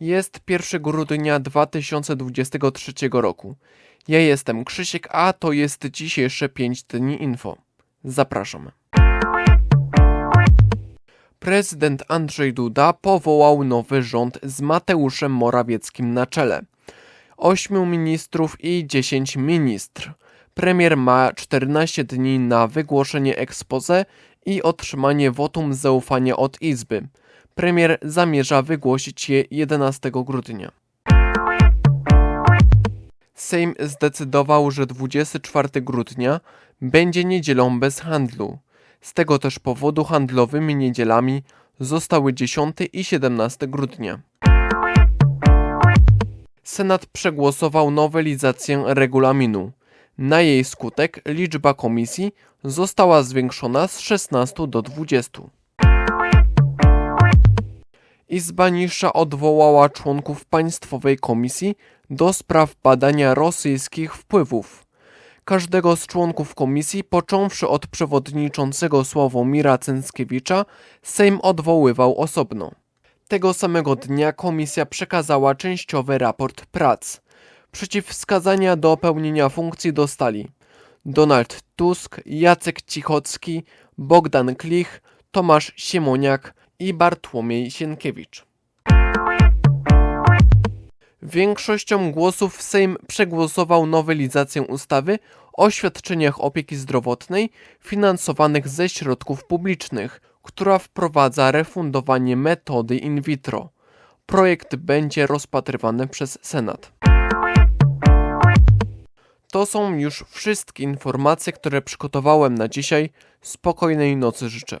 Jest 1 grudnia 2023 roku. Ja jestem Krzysiek, a to jest dzisiejsze 5 dni info. Zapraszam. Prezydent Andrzej Duda powołał nowy rząd z Mateuszem Morawieckim na czele. Ośmiu ministrów i 10 ministr. Premier ma 14 dni na wygłoszenie expose i otrzymanie wotum zaufania od Izby. Premier zamierza wygłosić je 11 grudnia. Sejm zdecydował, że 24 grudnia będzie niedzielą bez handlu. Z tego też powodu handlowymi niedzielami zostały 10 i 17 grudnia. Senat przegłosował nowelizację regulaminu. Na jej skutek liczba komisji została zwiększona z 16 do 20. Izba Niższa odwołała członków Państwowej Komisji do spraw badania rosyjskich wpływów. Każdego z członków komisji, począwszy od przewodniczącego Sławomira Cęckiewicza, Sejm odwoływał osobno. Tego samego dnia komisja przekazała częściowy raport prac. Przeciwwskazania do pełnienia funkcji dostali Donald Tusk, Jacek Cichocki, Bogdan Klich, Tomasz Siemoniak i Bartłomiej Sienkiewicz. Większością głosów Sejm przegłosował nowelizację ustawy o świadczeniach opieki zdrowotnej finansowanych ze środków publicznych, która wprowadza refundowanie metody in vitro. Projekt będzie rozpatrywany przez Senat. To są już wszystkie informacje, które przygotowałem na dzisiaj. Spokojnej nocy życzę.